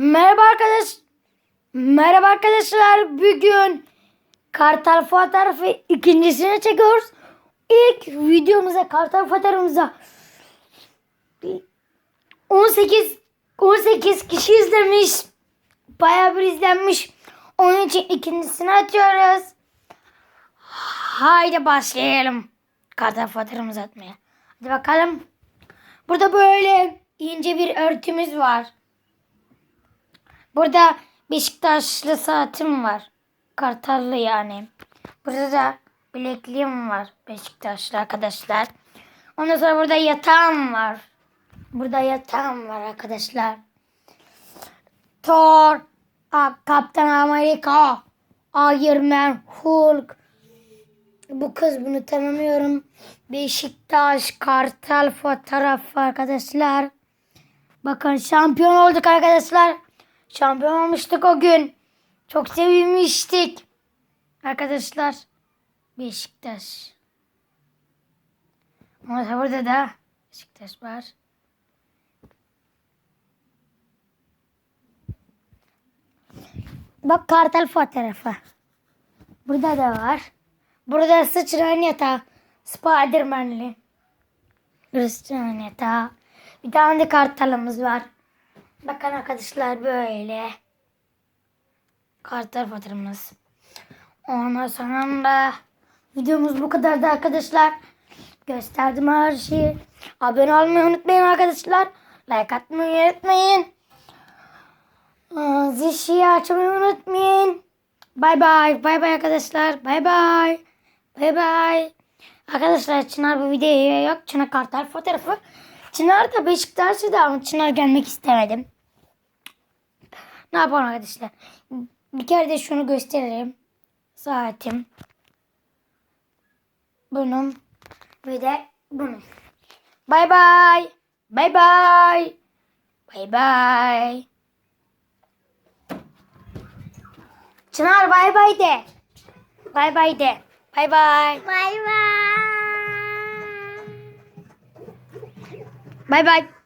Merhaba arkadaş. Merhaba arkadaşlar. Bugün Kartal fotoğrafı ikincisini çekiyoruz. İlk videomuza Kartal fotoğrafımıza 18 18 kişi izlemiş. Bayağı bir izlenmiş. Onun için ikincisini açıyoruz. Haydi başlayalım. Kartal fotoğrafımızı atmaya. Hadi bakalım. Burada böyle ince bir örtümüz var. Burada Beşiktaşlı saatim var. Kartallı yani. Burada da bilekliğim var. Beşiktaşlı arkadaşlar. Ondan sonra burada yatağım var. Burada yatağım var arkadaşlar. Thor, Kaptan Amerika, Iron Man, Hulk. Bu kız bunu tanımıyorum. Beşiktaş Kartal fotoğrafı arkadaşlar. Bakın şampiyon olduk arkadaşlar. Şampiyon olmuştuk o gün. Çok sevinmiştik. Arkadaşlar Beşiktaş. Ama burada da Beşiktaş var. Bak kartal fotoğrafı. Burada da var. Burada sıçrayan yatağı. Spiderman'li. Sıçrayan yatağı. Bir tane de kartalımız var. Bakın arkadaşlar böyle. Kartal fotoğrafımız. Ondan sonra videomuz bu kadardı arkadaşlar. Gösterdim her şeyi. Abone olmayı unutmayın arkadaşlar. Like atmayı unutmayın. Aa, Zil açmayı unutmayın. Bay bay. Bay bay arkadaşlar. Bay bay. Bay bay. Arkadaşlar Çınar bu videoya yok. Çınar kartal fotoğrafı. Çınar da Beşiktaş'ı da ama Çınar gelmek istemedim. Ne yapalım arkadaşlar? Bir kere de şunu göstereyim. Saatim. Bunun. Bir de bunun. Bay bay. Bay bay. Bay bay. Çınar bay bay de. Bay bay de. Bay bay. Bay bay. Bay bay.